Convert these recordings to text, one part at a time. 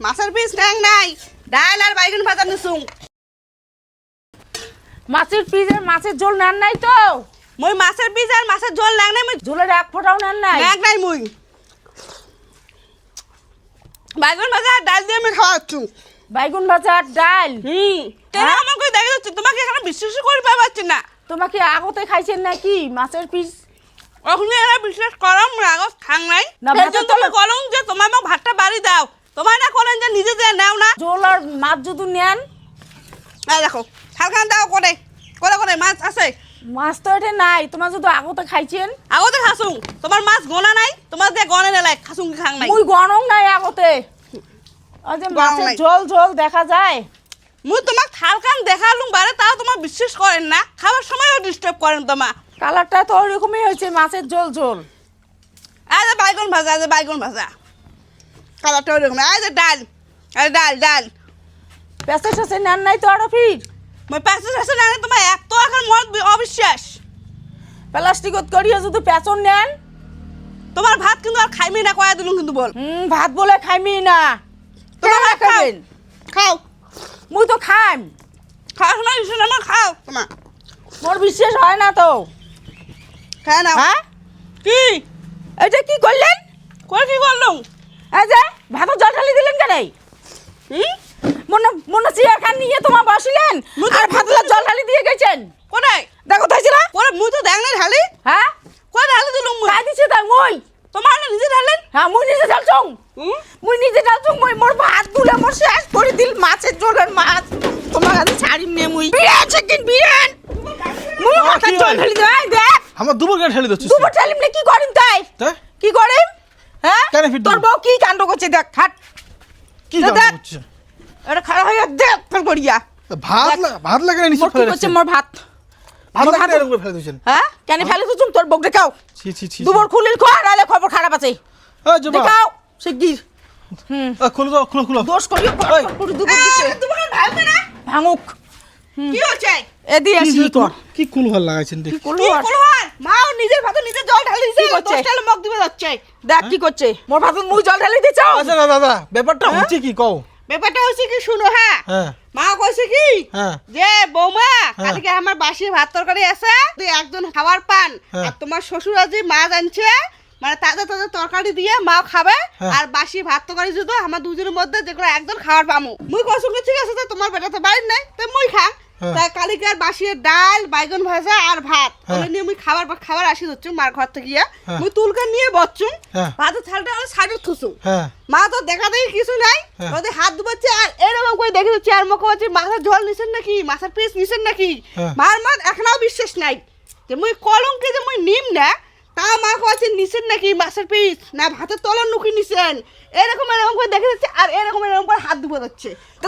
মাছের পিস ন্যাং নাই। ডাল আর বাইগুন ভাজা নিছুং মাছের পিসের মাছের ঝোল নেন নাই তো? মই মাছের পিস আর মাছের ঝোল ন্যাং নাই মই ঝোলের এক ফোঁটাও নেন নাই? ন্যাং নাই মুই। বাইগুন ভাজা আর ডাল দিয়ে আমি খাওয়াচ্ছু। বাইগুন ভাজা আর ডাল? হুম। হ্যাঁ? আমাকে দেখা যাচ্ছে তোমাকে এখানে বিশ্বাস করে পাচ্ছি না। তোমাকে আগতে খাইছেন নাকি মাছের পিস? ওখানে এরা বিশ্বাস করম রাগস খাং নাই। না, তুমি তলে- কলম যে তোমার আমাকে ভাতটা বাড়ি দাও। তোমার না করেন যে নিজে যে নাও না। ঝোল আর মাছ যদি নেন। এই দেখো হালকা দাও করে করে করে মাছ আছে। মাছ তো এটা নাই তোমার যদি আগতে খাইছেন। আগতে খাসুং তোমার মাছ গোনা নাই তোমার যে গনে নেলাই খাসুং খাং নাই। মুই গরম নাই আগতে। ওই যে মাছের। ঝোল ঝোল দেখা যায়। মুই তোমাক থালকান দেখালুম বারে তাও তোমার বিশ্বাস করেন না। খাবার সময়ও ডিস্টার্ব করেন তোমার কালারটা তো ওইরকমই হয়েছে মাছের ঝোল ঝোল। এই যে বাইগন ভাজা যে বাইগন ভাজা। কালারটা ওরকম এই যে ডাল এই ডাল ডাল। পেঁচে টেঁচে নেন নাই তো আরও ফির মই পাশে পাশে না তোমার এত এখন মত অবিশ্বাস। প্লাস্টিকত করিয়ে যদি পেঁচন নেন? তোমার ভাত কিন্তু আর খাইমি না কয়া দিলুম কিন্তু বল। হুম ভাত বলে খাইমি না। তোমার ভাত খাও। খাবেন খাও। মুই তো খাইম। খাওয়ার সময় দিছো না খাও। তোমার। মোর বিশ্বাস হয় না তো। খায় না। হ্যাঁ? কি? এটা কি করলেন? করে কি করলুম? এই যে ভাত জল ঢালি দিলেন কেন মনে মনে চেয়ার খান নিয়ে তোমার বসিলেন? আর ভাত জল ঢালি দিয়ে গেছেন? কোথায় দেখো তাইছিল করে মুই তো দেখ না ঢালি? হ্যাঁ? করে ঢালি দিলুম মুই খাই দিছে তাই মই। তোমার না নিজে ঢালেন? হ্যাঁ মুই নিজে ঢালছং হুম? মুই নিজে ঢালছং মই মোর ভাত তুলে মোর শেষ করে দিল মাছের জোরের মাছ। তোমার কাছে ছাড়ি নে মুই। বিরান সেদিন বিরান মুই কি জল ঢালি দেয় দেখ। আমার দুবার গাড়ি ঠেলে দিচ্ছিস দুবার ঢালিম না কি করিম তাই? তাই কি করিম? হ্যাঁ? ফির তোর? বউ কি কাণ্ড করছে? দেখ হাট কি দেখ? এটা খারাপ হয়ে দেখ তোর করিয়া ভাত ভাত লাগে না নিচে ফেলে করছে? মোর ভাত। ভাত লাগে এরকম ফেলে দিয়েছেন। হ্যাঁ? কেন ফেলে তো তোর বউকে দেখাও। ছি ছি ছি দুবার খুলিল খবর খারাপ আছে। এই জবা। দেখাও শিগগির। হুম। খুলো তো খুলো খুলো। দোষ করিও দুবার দিছে না? ভাঙুক। কি হচ্ছে? এদি আসি। কর কি কুল লাগাইছেন দেখ। কি করল কি আর? করল আর মাও নিজের ভাত নিজে জল ঢালি দিছে। কি মগ দিবে যাচ্ছে দেখ কি করছে। মোর ভাতত মুই জল ঢালি দিছ আচ্ছা দাদা ব্যাপারটা? হচ্ছে কি কও? ব্যাপারটা হচ্ছে কি শুনো হ্যাঁ? মা কইছে কি যে বৌমা। কালকে আমার বাসি ভাত তরকারি আছে তুই একজন খাবার পান। হ্যাঁ। আর তোমার শ্বশুর আজি মাছ আনছে মানে তাদের তাদের তরকারি দিয়ে মা খাবে। হ্যাঁ। আর বাসি ভাত তরকারি যদি আমার দুজনের মধ্যে যে কোনো একজন খাবার পামু। মুই কইছো কি ঠিক আছে তো তোমার বেটা তো বাড়ির নাই তো মুই খা। হ্যাঁ। তাই কালিকার বাসিয়ে ডাল বাইগন ভাজা আর ভাত হ্যাঁ। ওগুলো নিয়ে মুই খাবার খাবার আসি মার ঘর থেকে গিয়া হ্যাঁ। মুই তুলকে নিয়ে বচ্ছুম হ্যাঁ। ভাতের থালটা আর সাইডে থুসুম মা তো দেখা দেখি কিছু নাই। ওদের হাত ধুবাচ্ছে আর এরকম করে দেখে দিচ্ছে আর মুখে হচ্ছে মাথার জল নিছেন নাকি মাথার পিস নিছেন নাকি। মার মার এখনও বিশ্বাস নাই যে মুই কলঙ্কে যে মুই নিম না তা মা কচ্ছে নিছেন নাকি মাছের পিস না ভাতের তলার নুকি নিছেন। এরকম এরকম করে দেখে দিচ্ছে আর এরকম এরকম করে হাত ধুবে যাচ্ছে। তো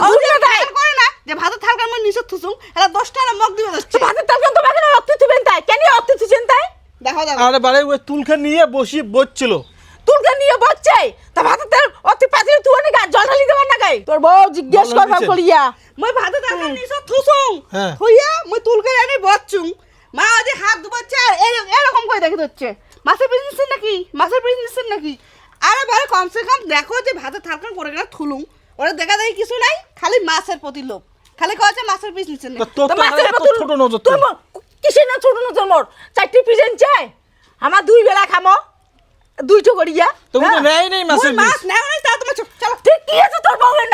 করে না যে ভাতের থালকার মই নিচে থুসুম এরা দশটা না মগ দিবে যাচ্ছে। ভাতের তরকারি তোমাকে না রক্ত তুবেন তাই? কেন রক্ত তুছেন তাই? দেখো দেখো। আরে বারে ওই তুলকে নিয়ে বসি বসছিল। তুলকে নিয়ে বসছে? তা ভাতের তেল অতি পাতিল তুই অনেক জল ঢালি দেবার না গাই তোর বউ জিজ্ঞেস জল করবার করিয়া। মই ভাতের থালকার নিচে থুসুম হ্যাঁ। থইয়া মই তুলকে এনে বচ্ছুম মা ওদের হাত ধুবাচ্ছে আর এরকম করে দেখে দিচ্ছে মাছের পিস নিচ্ছেন নাকি? মাছের পিস নিচ্ছেন নাকি? আরে ভাই কমসে কম দেখো যে ভাতের থালকান করে গেলে থুলুম ওরা দেখা দেখি কিছু নাই খালি মাছের প্রতি লোভ। খালি কচ্ছে মাছের পিস মাছের ছোট নজর কিসের না ছোট নজর মোর? চারটি পিজেন চাই আমার দুই বেলা খামো। দুইটো করিয়া তুমি হ্যাঁ। নেই নেই মাছের মাছ নাই তা তোমার চো- চলো ঠিক কি আছে তোর বউয়ের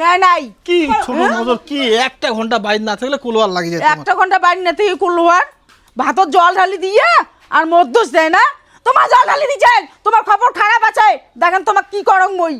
না নাই। কি ছোট নজর কি? একটা ঘণ্টা বাইর না থাকলে কুলোয়ার লাগে যায়। একটা ঘণ্টা বাইরে না থেকে কুলোয়ার ভাতর জল ঢালি দিয়া আর মধ্যস দেয় না। তোমার জল ঢালি দিচ্ছেন তোমার খবর খারাপ আছে। দেখেন তোমার কি করং মই।